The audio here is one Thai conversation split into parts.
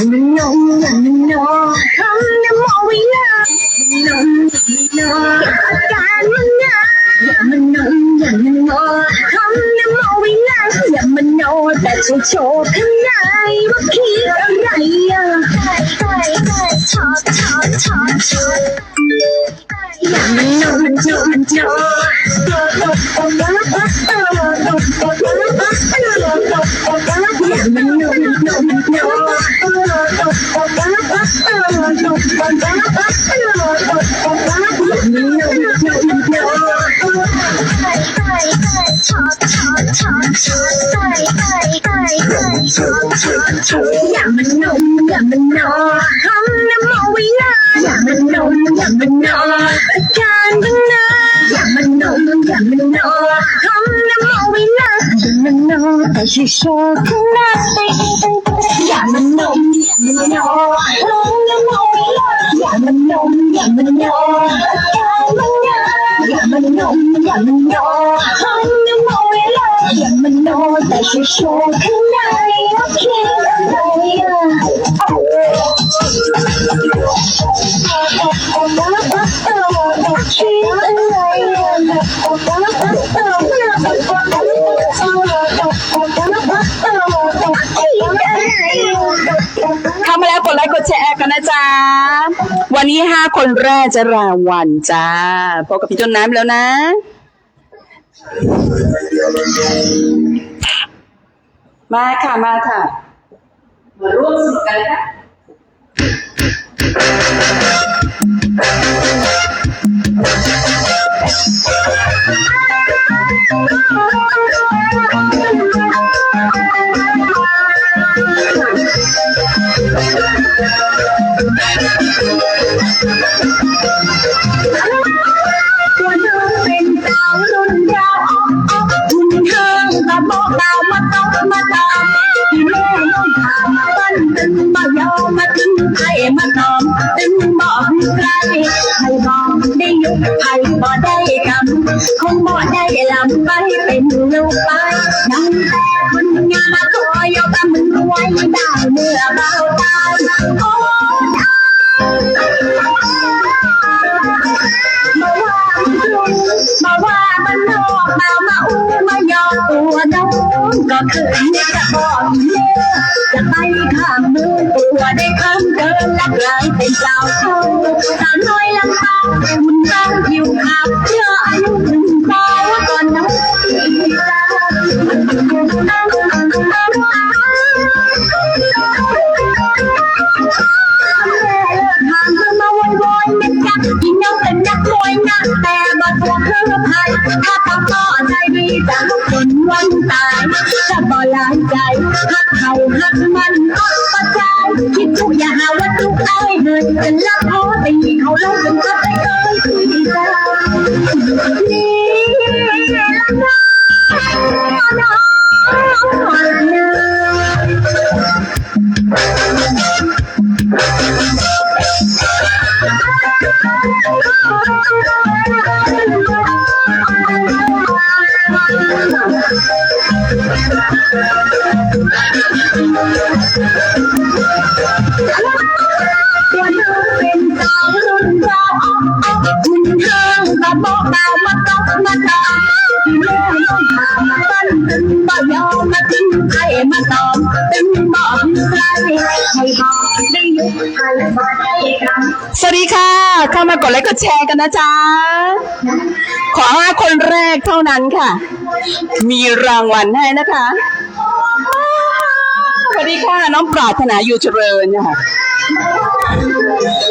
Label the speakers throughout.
Speaker 1: อย่ามันนมอย่ามันนอคำน้ำมอวิลานมอย่ามันนออาการมันนะอย่ามันนมอย่ามันนอคำน้ำมอวิลาอย่ามันนอแต่จะโชว์ข้างในว่าคิดอะไรอะใช่ใช่ใช่ชอบชอบชอบชอบ อย่ามันนมมันนมมันนออย่ามันนมนมนอย่ามันนมอย่ามันนอคำน้ำมอวิลาอย่ามัน นอแต่ช่วยโชว์ข้างในอย่ามันนมอย่ามันน
Speaker 2: จ๊ะวันนี้ห้าคนแรกจะรางวัลจ้าพบกับพี่ต้นน้ำแล้วนะ มาค่ะ มาค่ะ มาร่วมสนุกกันเลยค่ะ
Speaker 1: ตัวน้อเป็นสาวรุ่นดาวออกออกหุ่นเธอก็บอกดาวมาต้องมาตามที่แม่น้องถามปั้นตึงบ่ยอมมาถึงใครมาตอมตึงบอกใครใครบอกได้ยุคใครบ่ได้กำคงบ่ได้ลำไปเป็นลูกไปยังแต่คนงานมขอยกมือไว้ได้เมื่อเบาตายโอ้ มาว่ามันนอกมามาอู้มายอตัวน้องก็คือจะบอกเลิกจะไปข้ามมือตัวได้คำเดินและกลายเป็นสาวเขาสาวน้อยลำบากหุ่นร่างผิวขาวเชื่อาหักมันก็ประจายคิดทุกอย่าหาว่าทุกอ้ายเหินจะลักเขาตีเขาลงจนก็ไปเกยที่ใจนี่ละน้องน้ องตัวน้อเป็นสาวรุ่นราวคุณเธอก็บอกดาวมาต้องมาตามที่แม่น้องถามปั้นตึงบ่ยอมมาทิ้งใครมาตอมตึงบอกใครให้บอกได้ยุคใครบ่ได้กำ
Speaker 2: สวัสดีค่ะ เข้ามากดไลค์กดแชร์กันนะจ๊ะ ขอห้าคนแรกเท่านั้นค่ะ มีรางวัลให้นะคะ สวัสดีค่ะ น้องปรารถนาอยู่เจริญนะคะ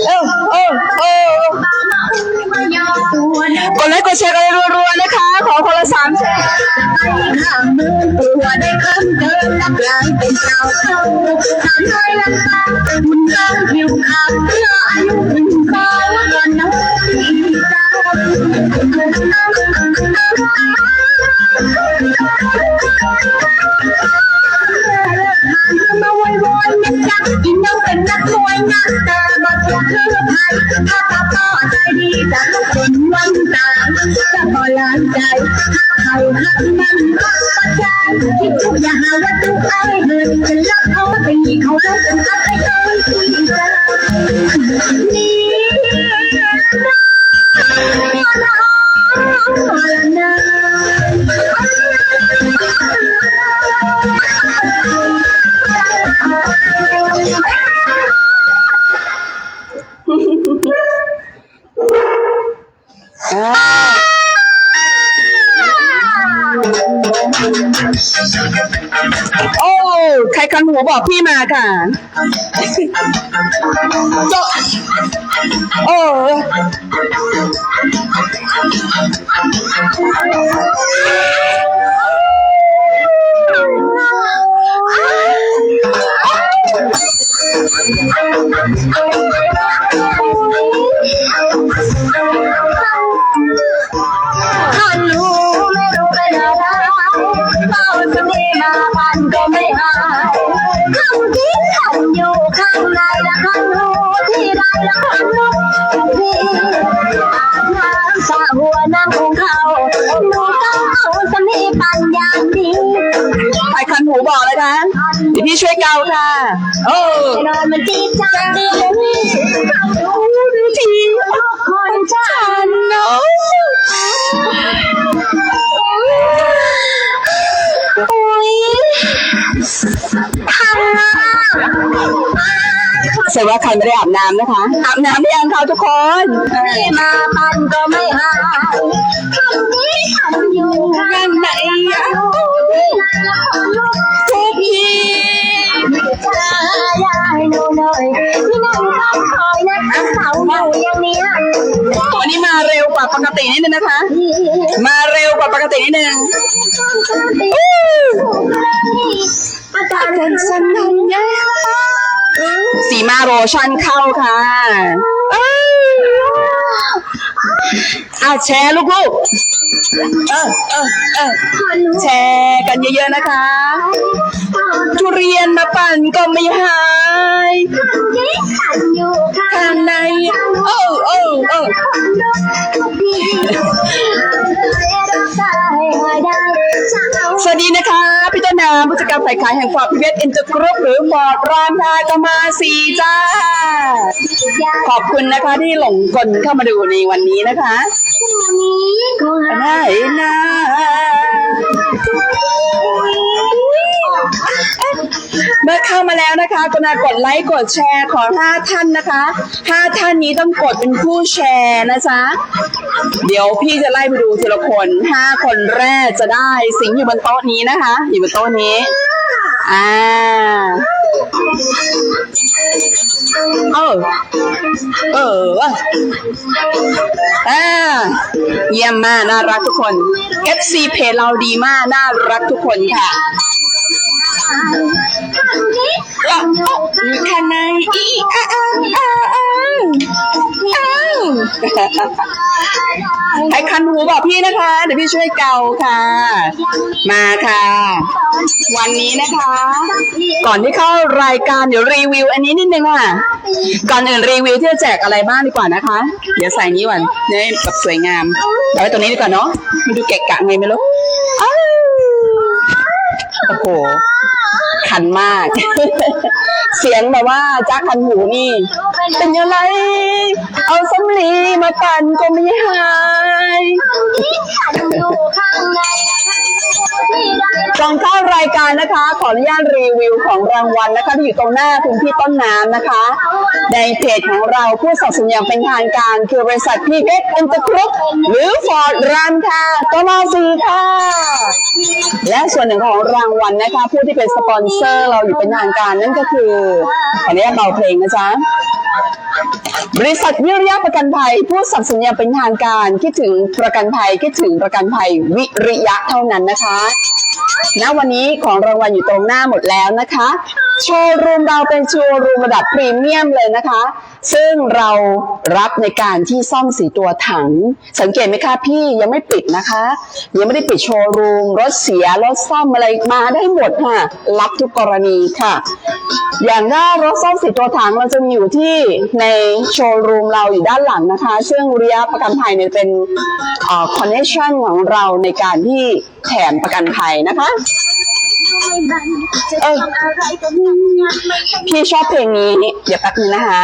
Speaker 2: เออเออเออ
Speaker 1: ตัวน้อง
Speaker 2: กดไลค์กดแชร์กันรัวๆนะคะ ขอคนละสามแชร์
Speaker 1: ข้ามมือตัวได้คำเดินลักลายเป็นสาวเท่าสาวน้อยลำบากหุ่นร่างผิวขาวเพื่ออายุถึงพอก่อนน้องที่เจ้ามาโวยวายเม็ดจักกินน้องเป็นนักมวยนะแต่บ่ถูกคือไทยถ้าตาต่อใจดีจะต้องเป็นวันตายจะบ่ลายใจถ้าใครหักมันก็ประจานคิดทุกอย่าหาว่าทุกไอ้เหินจะรักเขาเปปีเขาได้เป็นอะไรกันที่จ
Speaker 2: บอกพี่มาค่ะโจะโอ้
Speaker 1: ถ้ารู้ไม่รู้เป็นอะไรเฝ้าจะมีมาพัน ที่คันอยู่ข้างในและขันหูที่ไรและขันลุกที่อาบน้ำสระหัวนั่งองเขาหนูต้องเอาสมีปัญญาดี
Speaker 2: ใครคันหูบอกเลยคะเดี๋ยวพี่ช่วยเกาค่ะ โอ้
Speaker 1: นอนมันจีบจ้าดีเขา
Speaker 2: แสดงว่าใครไม่ได้อาบน้ำนะคะ อาบน้ำหรือยังคะทุกคนเออ
Speaker 1: ไม่มาปันก็ไม่หายคำนี้ทำอยู่ข้างในอะทุกทีจะได้หนูหน่อยที่นั่งต้องคอยนะเสาอยู่อย่างเนี้ย
Speaker 2: วันนี้มาเร็วกว่าปกตินิดนึงนะคะ มาเร็วกว่าปกตินิดนึง
Speaker 1: อาจารย์สันนันย
Speaker 2: สีมาโรชั่นเข้าค่ะเอ้ยอะแชร์ลูกๆ เออเออเออแชร์กันเยอะๆนะคะ ทุเรียนมาปั่นก็ไม่หาย
Speaker 1: ที่ขันอยู่ข้า
Speaker 2: ข้างงใน โอ้โอ้โอ้ สวัสดีนะคะ พี่ต้นน้ำผู้จัดการฝ่ายขายแห่งฟอร์ดพีเวสเอ็นเตอร์กรุ๊ปหรือฟอร์ดรามทากมาสีจ้า ขอบคุณนะคะที่หลงกลเข้ามาดูในวันนี้นะคะได้นะเมื่อเข้ามาแล้วนะคะกรุณากดไลค์กดแชร์ขอห้าท่านนะคะห้าท่านนี้ต้องกดเป็นผู้แชร์นะจ๊ะเดี๋ยวพี่จะไล่ไปดูทีละคนห้าคนแรกจะได้สิงอยู่บนโต๊ะนี้นะคะ อยู่บนโต๊ะนี้อ่าเออเอออ่าเยี่ยมมากน่ารักทุกคน FC เพจเราดีมากน่ารักทุกคนค่ะ ล้วอยู่ข้างในอีอ้าอ้าอ้าอ้าอ้าไอ้คันหูบอกพี่นะคะ เดี๋ยวพี่ช่วยเกาค่ะ มาค่ะ วันนี้นะคะ ก่อนที่เข้ารายการเดี๋ยวรีวิว อันนี้นิดนึงค่ะ ก่อนอื่นรีวิวที่จะแจกอะไรบ้างดีกว่านะคะ เดี๋ยวใส่นี้ก่อนเนี่ยแบบสวยงามเอาไว้ตรงนี้ดีกว่าเนาะมันดูเกะกะไงไม่รู้อ้าว โอ้โหคันมาก เสียงแบบว่าจ้าคันหูนี่ เป็นยังไงเอาสำลีมาปั่นก็ไม่หายก่อนเข้ารายการนะคะ ขออนุญาตรีวิวของรางวัลนะคะที่อยู่ตรงหน้าคุณพี่ต้นน้ำนะคะ ในเพจของเราผู้สนับสนุนอย่างเป็นทางการ คือบริษัทพีเพชรอินเตอร์กรุ๊ปหรือฟอร์ดรันค่ะก็มาสีค่ะ และส่วนหนึ่งของรางวัลนะคะ ผู้ที่เป็นสปอนเซอร์เราอยู่เป็นทางการนั่นก็คือขออนุญาตเบาเพลงนะจ๊ะ บริษัทวิริยะประกันภัย ผู้สับสัญญาเป็นทางการคิดถึงประกันภัยคิดถึงประกันภัยวิริยะเท่านั้นนะคะ ณวันนี้ของรางวัลอยู่ตรงหน้าหมดแล้วนะคะ โชว์รูมเราเป็นโชว์รูมระดับพรีเมียมเลยนะคะ ซึ่งเรารับในการที่ซ่อมสีตัวถัง สังเกตไหมคะพี่ยังไม่ปิดนะคะ ยังไม่ได้ปิดโชว์รูมรถเสียรถซ่อมอะไรมาได้หมดค่ะ รับทุกกรณีค่ะ อย่างถ้ารถซ่อมสีตัวถังเราจะมีอยู่ที่ในโชว์รูมเราอยู่ด้านหลังนะคะ ซึ่งเรียประกันภัยเนี่ยเป็นคอนเนคชั่นของเราในการที่แถมประกันภัยนะคะ พี่ชอบเพลงนี้ เดี๋ยวแป๊บนึงนะคะ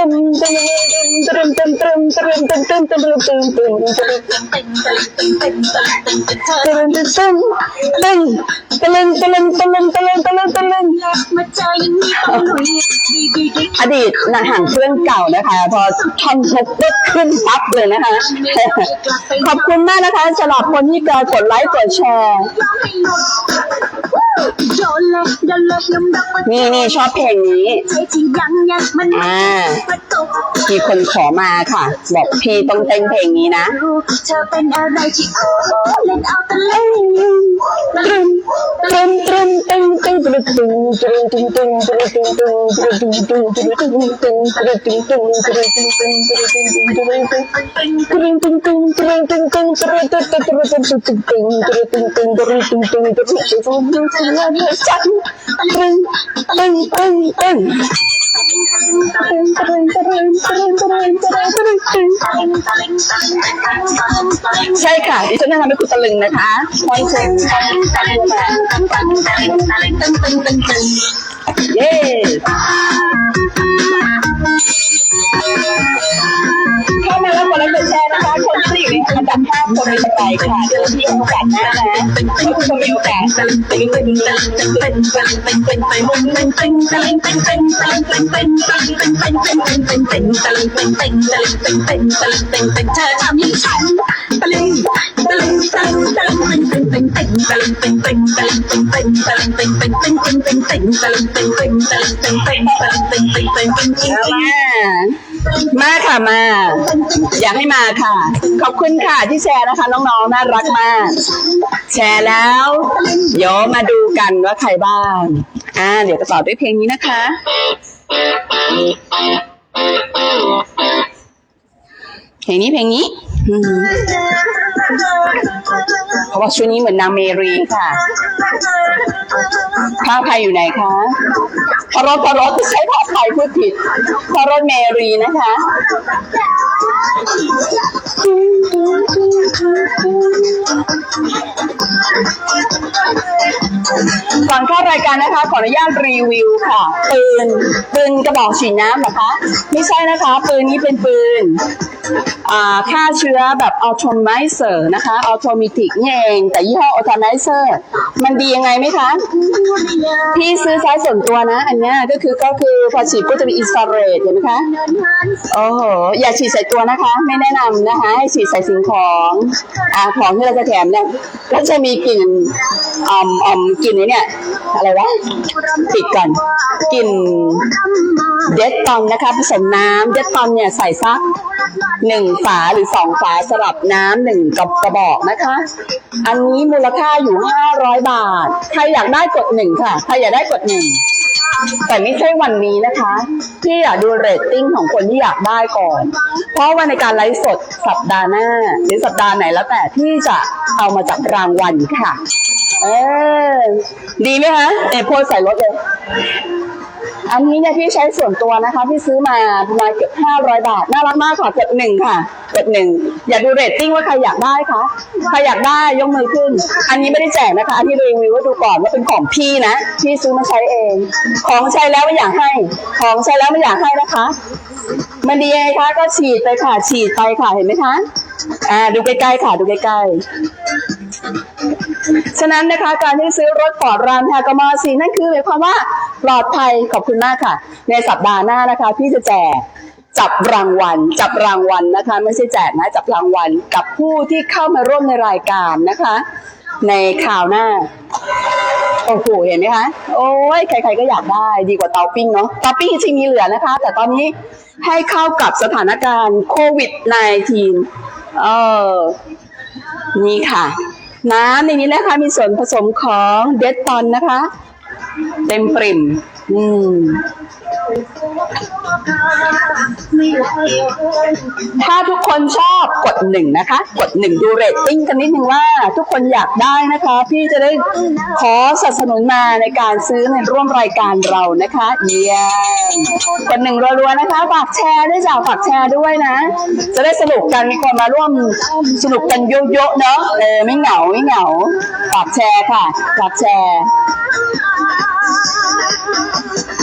Speaker 2: ตึมตึมตึมตึมตึมตึมตึมตึมตึมตึมตึมตึมตึมตะลึงตะลึงตะลึงตะลึงตะลึงตะลึง
Speaker 1: อดี
Speaker 2: ตนางหางเครื่องเก่านะคะ พอท่อนชกปุ๊ขึ้นปั๊บเลยนะคะ ขอบคุณมากนะคะสำหรับคนที่กดไลค์กดแชร์
Speaker 1: นี่นี่
Speaker 2: ชอบเพลงนี้ อ่า มีคนขอมาค่ะ บอกพี่ต้องเต้นเพลงนี้นะ
Speaker 1: เเราเดื
Speaker 2: อดจังตึงตึงตึงตึงใช่ค่ะดิฉันนะคำเป็นคุณตะลึงนะคะคอนเซ็ปตเย้ อันดับห้าคนในใจค่ะเดี๋ยวที่โอกาสหน้านะถ้าคุณมีโอกาส
Speaker 1: เธอทำให้ฉันตะลึงตะลึงตะลึงตะลึงตึงตึงตึงตะลึงตึงตึงตะลึงตึงตึงตะลึงตึงตึงตึงตึงตึงตึงตะลึงตึงตึงตะลึงตึงตึงตะลึงตึงตึงตึงตึงตึง
Speaker 2: เอามา มาค่ะมา อยากให้มาค่ะ ขอบคุณค่ะที่แชร์นะคะ น้องๆน่ารักมาก แชร์แล้วเดี๋ยวมาดูกันว่าใครบ้างอ่าเดี๋ยวจะต่อด้วยเพลงนี้นะคะ เพลงนี้เพลงนี้ อืมเพราะว่าชุดนี้เหมือนนางเมรีค่ะ ข้าวไทยอยู่ไหนคะพรสพรสใช้ภาพไทยพูดผิดพรสเมรีนะคะก่อนเข้ารายการนะคะ ขออนุญาตรีวิวค่ะปืนปืนกระบอกฉีดน้ำเหรอคะ ไม่ใช่นะคะ ปืนนี้เป็นปืน อ่าฆ่าเชื้อื้อแบบออโตไมเซอร์นะคะออโตมิติกนี่เอง แต่ยี่ห้อออโตไมเซอร์มันดียังไงไหมคะพี่ซื้อใช้ส่วนตัวนะ อันเนี้ยก็คือก็คือพอฉีดก็จะมีอินฟราเรดเห็นไหมคะโอ้โหอย่าฉีดใส่ตัวนะคะ ไม่แนะนำนะคะ ให้ฉีดใส่สิ่งของอ่าของที่เราจะแถมเนี่ยก็จะมีกลิ่นอ่อมอ่อมกลิ่นเนี่ยอะไรวะปิดก่อนกลิ่นเดตตอนนะคะผสมน้ำเดตตอนเนี่ยใส่ซักหนึ่งฝาหรือสองฝฝาสลับน้ำหนึ่งกระกระบอกนะคะ อันนี้มูลค่าอยู่ห้าร้อยบาท ใครอยากได้กดหนึ่งค่ะ ใครอยากได้กดหนึ่ง แต่ไม่ใช่วันนี้นะคะ พี่อยากดูเรตติ้งของคนที่อยากได้ก่อน เพราะว่าในการไลฟ์สดสัปดาห์หน้า หรือสัปดาห์ไหนแล้วแต่ที่จะเอามาจับรางวัลค่ะ เออ ดีไหมคะเอยโพสใส่รถเลย อันนี้เนี่ยพี่ใช้ส่วนตัวนะคะ พี่ซื้อมาประมาณเกือบห้าร้อยบาท น่ารักมากค่ะกดหนึ่งค่ะกดหนึ่งอย่าดูเรตติ้งว่าใครอยากได้คะใครอยากได้ยกมือขึ้น อันนี้ไม่ได้แจกนะคะ อันที่รีวิวว่าดูก่อนว่าเป็นของพี่นะพี่ซื้อมาใช้เอง ของใช้แล้วไม่อยากให้ ของใช้แล้วไม่อยากให้นะคะมันดีไงคะก็ฉีดไปค่ะฉีดไปค่ะเห็นไหมคะอ่าดูใกล้ๆค่ะดูใกล้ๆฉะนั้นนะคะการที่ซื้อรถฟอดรามแทกมสีนั่นคือหมายความว่า ปลอดภัยขอบคุณมากค่ะ ในสัปดาห์หน้านะคะ พี่จะแจกจับรางวัล จับรางวัลนะคะ ไม่ใช่แจกนะจับรางวัลกับผู้ที่เข้ามาร่วมในรายการนะคะ ในข่าวหน้าโอ้โหเห็นไหมคะโอ้ยใคร ๆก็อยากได้ดีกว่าเตาปิ้งเนาะเตาปิ้งจริงมีเหลือนะคะ แต่ตอนนี้ให้เข้ากับสถานการณ์โควิด -19 เออนี่ค่ะ น้ำในนี้นะคะมีส่วนผสมของเดตตอนนะคะ เต็มปริ่ม อืม ถ้าทุกคนชอบกดหนึ่งนะคะ กดหนึ่งดูเรตติ้งกันนิดนึงว่า ทุกคนอยากได้นะคะ พี่จะได้ขอสนับสนุนมาในการซื้อในร่วมรายการเรานะคะเยี่ยมกดหนึ่งรัวๆนะคะฝากแชร์ด้วยจ้าฝากแชร์ด้วยนะ จะได้สนุกกันมีคนมาร่วมสนุกกันเยอะๆเนาะเออไม่เหงาไม่เหงาฝากแชร์ค่ะฝากแชร์ 啊。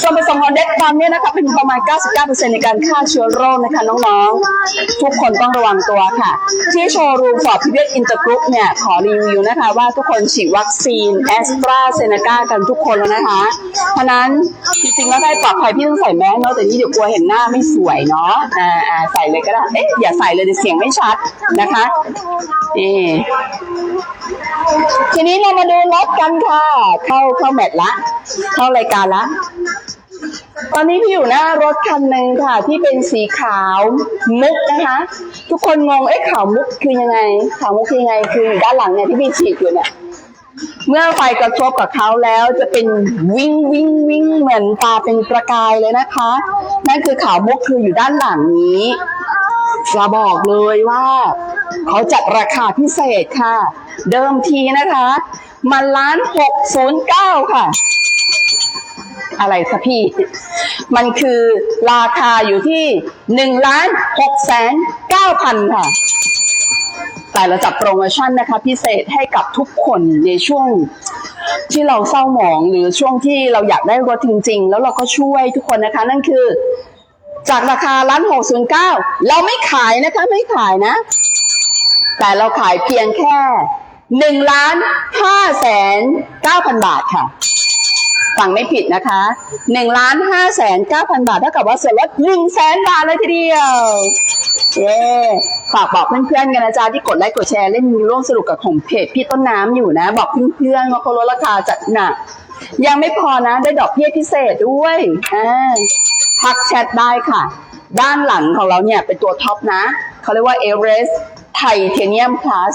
Speaker 2: ส่วนผสมของเด็กตอนนี้นะคะเป็นประมาณ 99%ในการฆ่าเชื้อโรคนะคะน้องๆ ทุกคนต้องระวังตัวค่ะ ที่โชว์รูมฟอร์ดพิเวตอินเตอร์กรุ๊ปเนี่ย ขอรีวิวนะคะ ว่าทุกคนฉีดวัคซีนแอสตราเซเนกากันทุกคนแล้วนะคะ เพราะนั้นจริงๆแล้วได้ปลอดภัยพี่ต้องใส่แมสเนาะแต่นี่เดี๋ยวกลัวเห็นหน้าไม่สวยเนาะอ่าใส่เลยก็ได้เอ๊ะอย่าใส่เลยเดี๋ยวเสียงไม่ชัดนะคะนี่ทีนี้เรามาดูรถกันค่ะ เข้าเข้าแมทละ เข้ารายการละ ตอนนี้พี่อยู่หน้ารถคันหนึ่งค่ะ ที่เป็นสีขาวมุกนะคะ ทุกคนงงเอ๊ะขาวมุกคือยังไง ขาวมุกคือยังไงคืออยู่ด้านหลังเนี่ยที่พี่ฉีดอยู่เนี่ยเมื่อไฟกระทบกับเขาแล้วจะเป็นวิ่งวิ่งวิ่งเหมือนตาเป็นประกายเลยนะคะ นั่นคือขาวมุกคืออยู่ด้านหลังนี้จะบอกเลยว่าเขาจัดราคาพิเศษค่ะ เดิมทีนะคะ มันล้านหกศูนย์เก้าค่ะ อะไรคะพี่ มันคือราคาอยู่ที่หนึ่งล้านหกแสนเก้าพันค่ะ แต่เราจัดโปรโมชั่นนะคะ พิเศษให้กับทุกคนในช่วงที่เราเศร้าหมองหรือช่วงที่เราอยากได้รถจริง ๆ แล้วเราก็ช่วยทุกคนนะคะ นั่นคือ จากราคาล้านหกศูนย์เก้าเราไม่ขายนะคะไม่ขายนะ แต่เราขายเพียงแค่หนึ่งล้านห้าแสนเก้าพันบาทค่ะ ฟังไม่ผิดนะคะหนึ่งล้านห้าแสนเก้าพันบาทเท่ากับว่าส่วนลดหนึ่งแสนบาทเลยทีเดียวเย้ฝากบอกเพื่อนๆกันนะจ๊ะที่กดไลค์กดแชร์เล่นร่วมสนุกกับของเพจพี่ต้นน้ำอยู่นะ บอกเพื่อนๆว่าเขาลดราคาจัดหนักยังไม่พอนะ ได้ดอกเบี้ยพิเศษด้วยอ่าทักแชทได้ค่ะ ด้านหลังของเราเนี่ยเป็นตัวท็อปนะ เขาเรียกว่า Everest Titanium Plus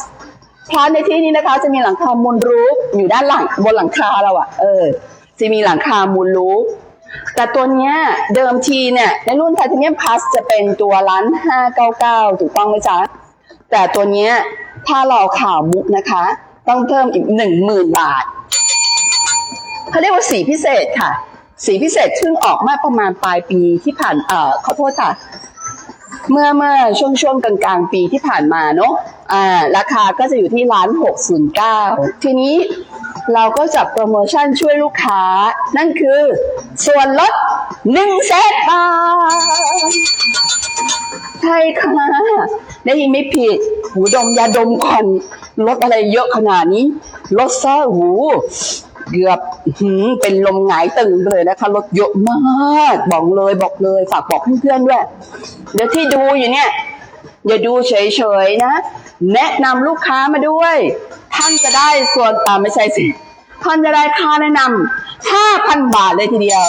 Speaker 2: พลาสในที่นี้นะคะจะมีหลังคามูลรูฟอยู่ด้านหลังบนหลังคาเราอะเออ จะมีหลังคามูลรูฟแต่ตัวเนี้ยเดิมทีเนี่ยในรุ่น Titanium Plus จะเป็นตัวล้านห้าเก้าเก้าถูกต้องไหมจ๊ะ แต่ตัวเนี้ยถ้าเราข่าวมุกนะคะ ต้องเพิ่มอีกหนึ่งหมื่นบาทเขาเรียกว่าสีพิเศษค่ะ สีพิเศษซึ่งออกมาประมาณปลายปีที่ผ่านเอ่อขอโทษค่ะ เมื่อเมื่อช่วงช่วงกลางกลางปีที่ผ่านมาเนอะ อ่าราคาก็จะอยู่ที่ร้านหกศูนย์เก้าทีนี้เราก็จับโปรโมชั่นช่วยลูกค้า นั่นคือ ส่วนลดหนึ่งแสนบาทใช่ค่ะได้ยินไม่ผิด หูดมยาดมก่อนลดอะไรเยอะขนาดนี้ลดซะหู เกือบหืมเป็นลมหงายตึงเลยนะคะลดเยอะมาก บอกเลยบอกเลย ฝากบอกเพื่อนๆด้วย เดี๋ยวที่ดูอยู่เนี่ย อย่าดูเฉยๆนะ แนะนำลูกค้ามาด้วย ท่านจะได้ส่วนอ่าไม่ใช่สิท่านจะได้ค่าแนะนำห้าพันบาทเลยทีเดียว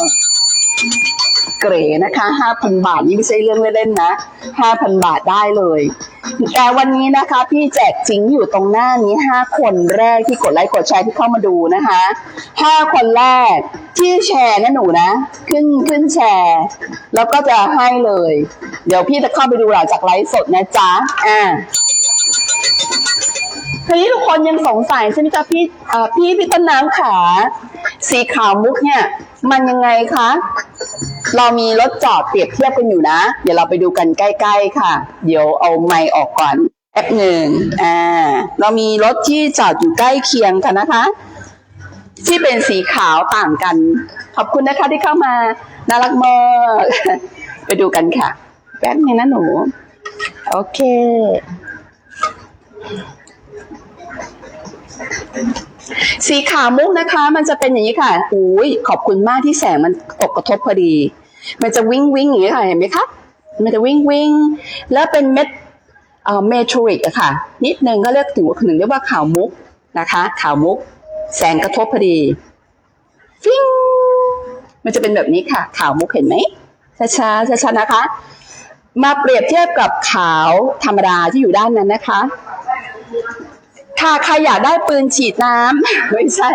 Speaker 2: เกรนะคะ5,000บาทนี่ไม่ใช่เรื่องเล่นๆนะ5,000บาทได้เลยแต่วันนี้นะคะพี่แจกจริงอยู่ตรงหน้านี้5คนแรกที่กดไลค์กดแชร์ที่เข้ามาดูนะคะ5คนแรกที่แชร์นะหนูนะ ขึ้นขึ้นแชร์ แล้วก็จะให้เลย เดี๋ยวพี่จะเข้าไปดูหลังจากไลฟ์สดนะจ๊ะอ่าทีนี้ทุกคนยังสงสัยใช่ไหมจ๊ะพี่พี่พี่ต้นน้ำขา สีขาวมุกเนี่ย มันยังไงคะ เรามีรถจอดเปรียบเทียบกันอยู่นะ เดี๋ยวเราไปดูกันใกล้ ๆ ค่ะ เดี๋ยวเอาไมค์ออกก่อนแอปหนึ่งอ่า เรามีรถที่จอดอยู่ใกล้เคียงกันนะคะ ที่เป็นสีขาวต่างกัน ขอบคุณนะคะที่เข้ามา น่ารักมากไปดูกันค่ะ แป๊บหนึงนะหนู โอเค สีขาวมุกนะคะ มันจะเป็นอย่างนี้ค่ะอุ้ยขอบคุณมากที่แสงมันตกกระทบพอดี มันจะวิ่งวิ่งอย่างนี้ค่ะ เห็นไหมคะมันจะวิ่งวิ่งแล้วเป็นเม็ดเอ่อเมทริกอะค่ะ นิดนึงก็เรียกถึงถึงเรียกว่าขาวมุกนะคะขาวมุก แสงกระทบพอดีฟิงมันจะเป็นแบบนี้ค่ะ ขาวมุกเห็นไหมช้าช้าช้าช้าๆนะคะ มาเปรียบเทียบกับขาวธรรมดาที่อยู่ด้านนั้นนะคะ ค่ะใครอยากได้ปืนฉีดน้ำ ไม่ใช่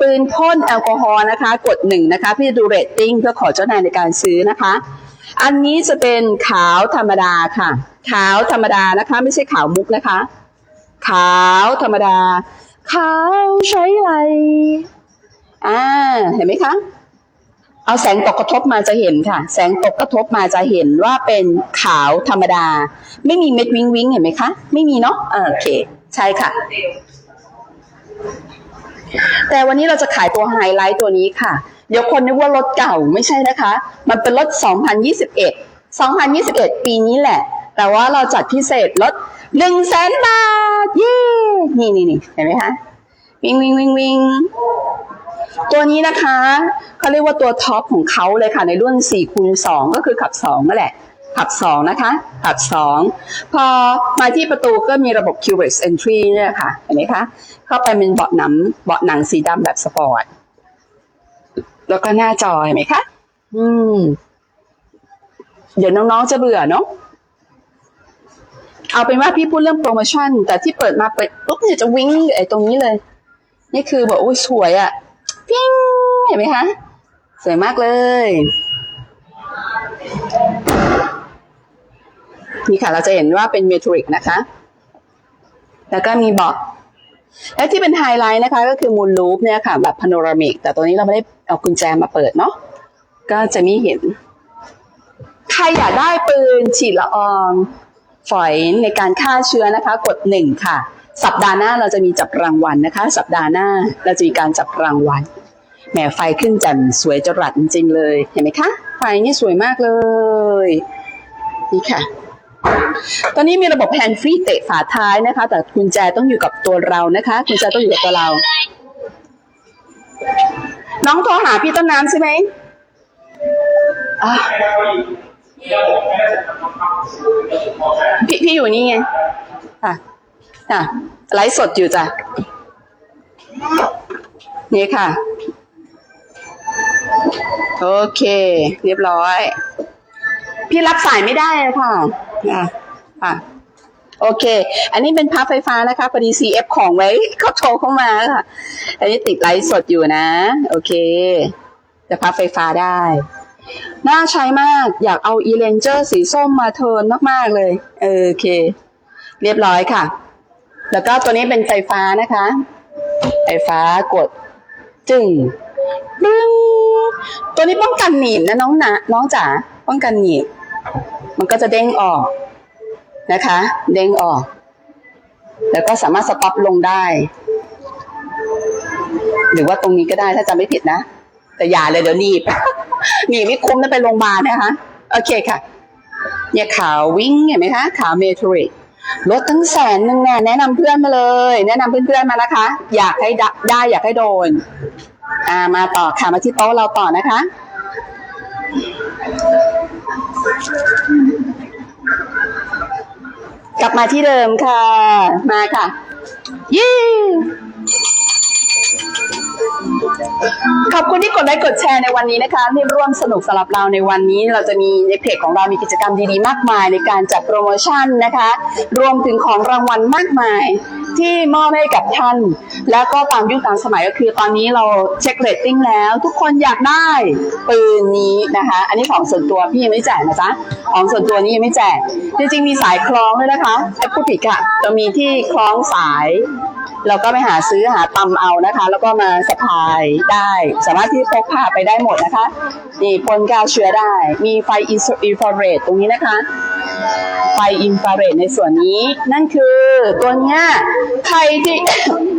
Speaker 2: ปืนพ่นแอลกอฮอล์นะคะ กดหนึ่งนะคะ พี่ดูเรตติ้งเพื่อขอเจ้านายในการซื้อนะคะ อันนี้จะเป็นขาวธรรมดาค่ะ ขาวธรรมดานะคะ ไม่ใช่ขาวมุกนะคะ ขาวธรรมดา ขาวใช้ไรอ่าเห็นไหมคะเอาแสงตกกระทบมาจะเห็นค่ะ แสงตกกระทบมาจะเห็นว่าเป็นขาวธรรมดา ไม่มีเม็ดวิงวิงเห็นไหมคะ ไม่มีเนาะโอเค ใช่ค่ะ แต่วันนี้เราจะขายตัวไฮไลท์ตัวนี้ค่ะ เดี๋ยวคนนึกว่ารถเก่าไม่ใช่นะคะ มันเป็นรถ 2021 2021 ปีนี้แหละ แต่ว่าเราจัดพิเศษลด1 0 0 0 0แสนบาท เย้ นี่นี่นี่เห็นไหมคะ วิงวิงวิงวิงตัวนี้นะคะ เขาเรียกว่าตัวท็อปของเขาเลยค่ะ ในรุ่น4คูณ2ก็คือขับ2นั่นแหละ ขับ2นะคะขับ2พอมาที่ประตูก็มีระบบ Keyless Entry เนี่ยค่ะเห็นไหมคะเข้าไปเป็นเบาะหนังเบาะหนังสีดำแบบสปอร์ตแล้วก็หน้าจอเห็นไหมคะอืม เดี๋ยวน้องๆจะเบื่อเนาะเอาเป็นว่าพี่พูดเรื่องโปรโมชั่น แต่ที่เปิดมาเปิดปุ๊บเนี่ยจะวิ่งไอ้ตรงนี้เลย นี่คือแบบโอ้ยสวยอะปิ้งเห็นไหมคะ สวยมากเลย นี่ค่ะ เราจะเห็นว่าเป็นเมทริกนะคะ แล้วก็มีบาะและที่เป็นไฮไลท์นะคะ ก็คือมูลลูปเนี่ยค่ะ แบบพาโนรามิก แต่ตัวนี้เราไม่ได้เอากุญแจมาเปิดเนาะก็จะไม่เห็น ใครอยากได้ปืนฉีดละอองฝอยในการฆ่าเชื้อนะคะ กดหนึ่งค่ะ สัปดาห์หน้าเราจะมีจับรางวัลนะคะ สัปดาห์หน้าเราจะมีการจับรางวัลแหมไฟขึ้นแจ่มสวยจรัสจริงเลย เห็นไหมคะ ไฟนี่สวยมากเลย นี่ค่ะ ตอนนี้มีระบบแฮนด์ฟรีเตะฝาท้ายนะคะ แต่กุญแจต้องอยู่กับตัวเรานะคะกุญแจต้องอยู่กับตัวเรา น้องโทรหาพี่ต้นน้ำใช่ไหมพี่พี่อยู่นี่ไงค่ะค่ะไลฟ์สดอยู่จ้ะนี่ค่ะ โอเค เรียบร้อย พี่รับสายไม่ได้ค่ะค่ะค่ะ โอเค อันนี้เป็นพับไฟฟ้านะคะพอดี CF ของไว้เขาโทรเข้ามาค่ะ อันนี้ติดไลฟ์สดอยู่นะ โอเค จะพับไฟฟ้าได้ น่าใช้มากอยากเอา e r a n g e r สีส้มมาเทิร์นมากๆเลย โอเค เรียบร้อยค่ะ แล้วก็ตัวนี้เป็นไฟฟ้านะคะ ไฟฟ้ากดจึงปึ้งตัวนี้ป้องกันหนีบนะน้องนะน้องจ๋า ป้องกันหนีบ มันก็จะเด้งออกนะคะ เด้งออก แล้วก็สามารถสต็อปลงได้ หรือว่าตรงนี้ก็ได้ถ้าจำไม่ผิดนะ แต่อย่าเลยเดี๋ยวหนีบ หนีบไม่คุ้มนะไปโรงพยาบาลนะคะ โอเคค่ะ เนี่ยขาววิ่งเห็นไหมคะขาวเมทริกลดทั้งแสนหนึ่งเนี่ยแนะนำเพื่อนมาเลย แนะนำเพื่อนๆมานะคะ อยากให้ได้ได้อยากให้โดน อ่ามาต่อค่ะมาที่โต๊ะเราต่อนะคะ กลับมาที่เดิมค่ะ มาค่ะเย้ ขอบคุณที่กดไลค์กดแชร์ในวันนี้นะคะ ที่ร่วมสนุกสำหรับเราในวันนี้ เราจะมีในเพจของเรามีกิจกรรมดีๆ มากมาย ในการจัดโปรโมชั่นนะคะ รวมถึงของรางวัลมากมาย ที่มอบให้กับท่าน แล้วก็ตามยุคตามสมัยก็คือ ตอนนี้เราเช็คเรตติ้งแล้ว ทุกคนอยากได้ปืนนี้นะคะ อันนี้ของส่วนตัวพี่ยังไม่แจกนะจ๊ะของส่วนตัวนี้ยังไม่แจกจริงๆมีสายคล้องด้วยนะคะไอ้ผู้ผิดค่ะจะมีที่คล้องสาย เราก็ไปหาซื้อหาตำเอานะคะ แล้วก็มาสะพายได้ สามารถที่พกพาไปได้หมดนะคะ นี่พ่นกาวเชื้อได้ มีไฟอินฟราเรดตรงนี้นะคะ ไฟอินฟราเรดในส่วนนี้ นั่นคือตัวเนี้ยใครที่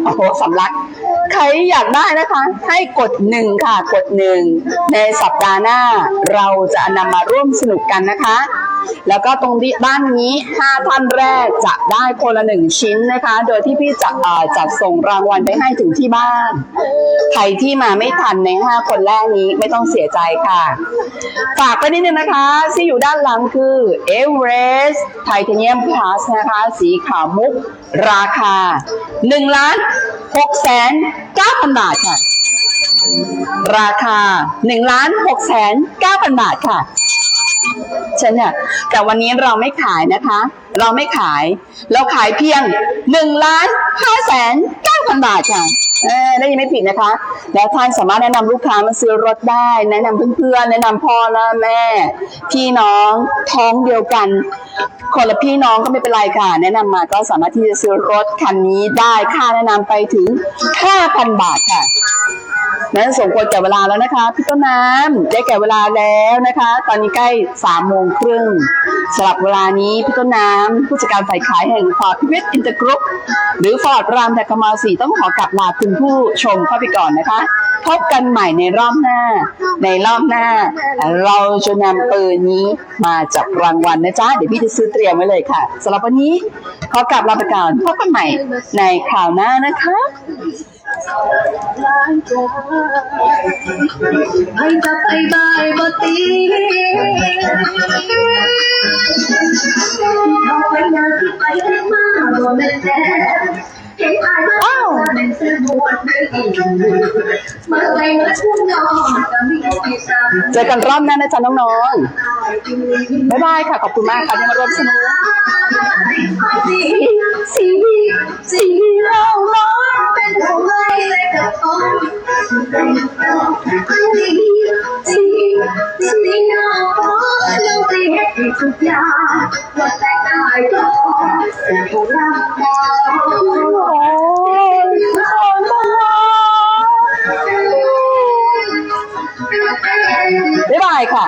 Speaker 2: โอ้โหสำลัก ใครอยากได้นะคะ ให้กดหนึ่งค่ะ กดหนึ่งในสัปดาห์หน้า เราจะนำมาร่วมสนุกกันนะคะ แล้วก็ตรงที่บ้านนี้ 5 ท่านแรกจะได้คนละหนึ่งชิ้นนะคะ โดยที่พี่จะจัดส่งรางวัลไปให้ถึงที่บ้าน ใครที่มาไม่ทันใน 5 คนแรกนี้ไม่ต้องเสียใจค่ะ ฝากไปนิดนึงนะคะที่อยู่ด้านหลังคือ Everest Titanium Plus นะคะ สีขาวมุกราคา1ล้าน6แสน9พันบาทค่ะ ราคา1ล้าน6แสน9พันบาทค่ะ ฉันเนี่ยแต่วันนี้เราไม่ขายนะคะ เราไม่ขาย เราขายเพียงหนึ่งล้านห้าแสนเก้าพันบาทค่ะเออได้ยินไม่ผิดนะคะ แล้วท่านสามารถแนะนำลูกค้ามาซื้อรถได้ แนะนำเพื่อนๆ แนะนำพ่อและแม่ พี่น้องท้องเดียวกัน คนละพี่น้องก็ไม่เป็นไรค่ะ แนะนำมาก็สามารถที่จะซื้อรถคันนี้ได้ ค่าแนะนำไปถึง 5,000 บาทค่ะ นั้นสมควรแก่เวลาแล้วนะคะพี่ต้นน้ำได้แก่เวลาแล้วนะคะ ตอนนี้ใกล้สามโมงครึ่งสำหรับเวลานี้พี่ต้นน้ำผู้จัดการฝ่ายขายแห่งฟอร์ดพิเวศอินเตอร์กรุ๊ปหรือฟอร์ดรามแต่กมาสีต้องขอกลับลาคุณผู้ชมเข้าไปก่อนนะคะ พบกันใหม่ในรอบหน้า ในรอบหน้า เราจะนำปืนนี้มาจับรางวัลนะจ๊ะเดี๋ยวพี่จะซื้อเตรียมไว้เลยค่ะสำหรับวันนี้ขอกลับลาไปก่อนพบกันใหม่ในคราวหน้านะคะ
Speaker 1: ให้จะไปบายบ่ตีเอ้าบ่แม่นแท้เห็นอายมาเป็นเสื้อบวเจ
Speaker 2: อกันรอบหน้านะจ๊ะน้องๆบ๊ายบายค่ะ ขอบคุณมากค่ะที่มาร่วมสนุก
Speaker 1: สีสีสีเราร้อนเป็นของไรเลยกับผมสีสีสีเราร้อนเราตีให้ทุกอย่างว่าแต่กายก็แต่ของเราบ๊ายบายค่ะ